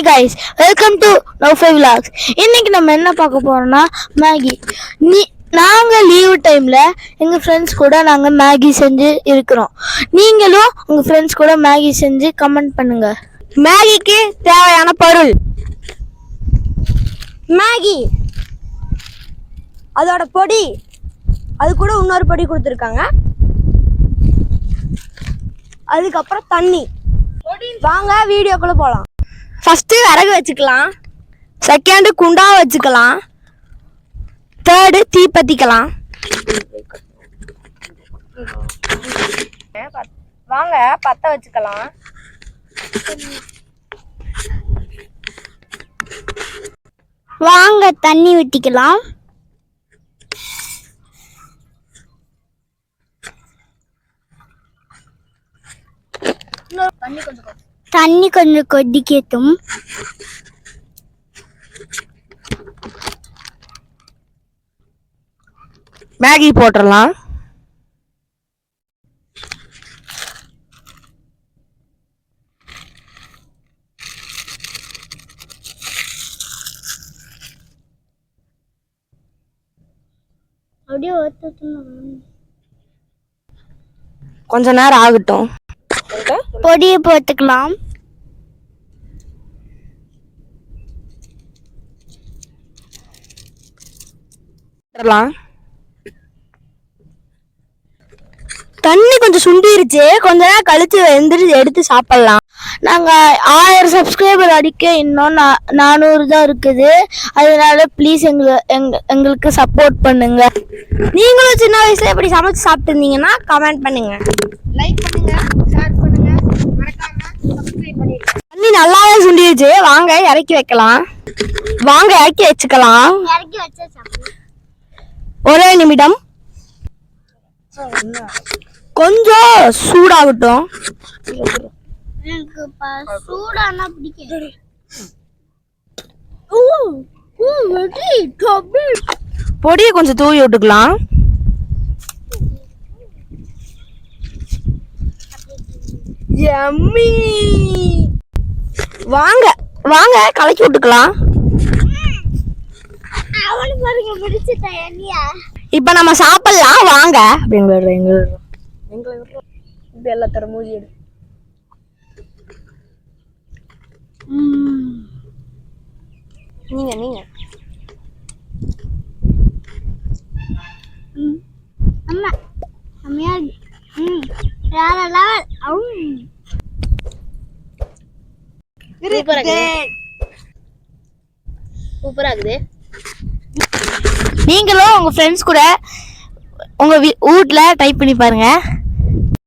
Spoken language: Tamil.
ஹாய் கைஸ் வெல்கம் டு நோஃபை விலாக்ஸ் இன்னைக்கு நம்ம என்ன பார்க்க போறோம்னா மேகி நீ நாங்கள் லீவு டைமில் எங்கள் ஃப்ரெண்ட்ஸ் கூட நாங்கள் மேகி செஞ்சு இருக்கிறோம். நீங்களும் உங்கள் ஃப்ரெண்ட்ஸ் கூட மேகி செஞ்சு கமெண்ட் பண்ணுங்க. மேகிக்கு தேவையான பொருள். மேகி அதோட பொடி. அது கூட இன்னொரு பொடி கொடுத்துருக்காங்க. அதுக்கப்புறம் தண்ணி. வாங்க வீடியோக்குள்ளே போகலாம் ஃபஸ்ட்டு விறகு வச்சுக்கலாம். செகண்டு குண்டா வச்சுக்கலாம். தேர்டு தீ பற்றிக்கலாம் வாங்க பத்த வச்சுக்கலாம். வாங்க தண்ணி ஊற்றிக்கலாம் தண்ணி கொஞ்சம் கொதிக்கட்டும். மேகி போட்டுடலாம் அப்படியே கொஞ்ச நேரம் ஆகட்டும். பொடியை போட்டுக்கலாம். தண்ணி கொஞ்சம் சுண்டிருச்சு. கொஞ்ச நேரம் கழிச்சு எந்திரிச்சு எடுத்து சாப்பிடலாம். நாங்கள் ஆயிரம் சப்ஸ்கிரைபர் அடிக்க இன்னும் நானூறு தான் இருக்குது. அதனால ப்ளீஸ் எங்களை எங்க எங்களுக்கு சப்போர்ட் பண்ணுங்க. நீங்களும் சின்ன வயசுல இப்படி சமைச்சு சாப்பிட்டு இருந்தீங்கன்னா கமெண்ட் பண்ணுங்க. லைக் பண்ணுங்க சுண்டிருச்சு வாங்க இறக்கி வைக்கலாம். வாங்க இறக்கி வச்சுக்கலாம். இறக்கி வச்சா ஒரே நிமிடம். கொஞ்சம் சூடாகட்டும். பொடியை கொஞ்சம் தூவி விட்டுக்கலாம். எம்மி. வாங்க வாங்க கலக்கி விட்டுக்கலாம். இப்போ நம்ம சாப்பிடலாம் வாங்க. எங்களோட எங்களோட இது எல்லாத்தர மூஞ்சி எடு. நீங்க நீங்க. சூப்பரா இருக்குது நீங்களும் உங்க ஃப்ரெண்ட்ஸ் கூட உங்க வீ- வீட்ல டைப் பண்ணி பாருங்க.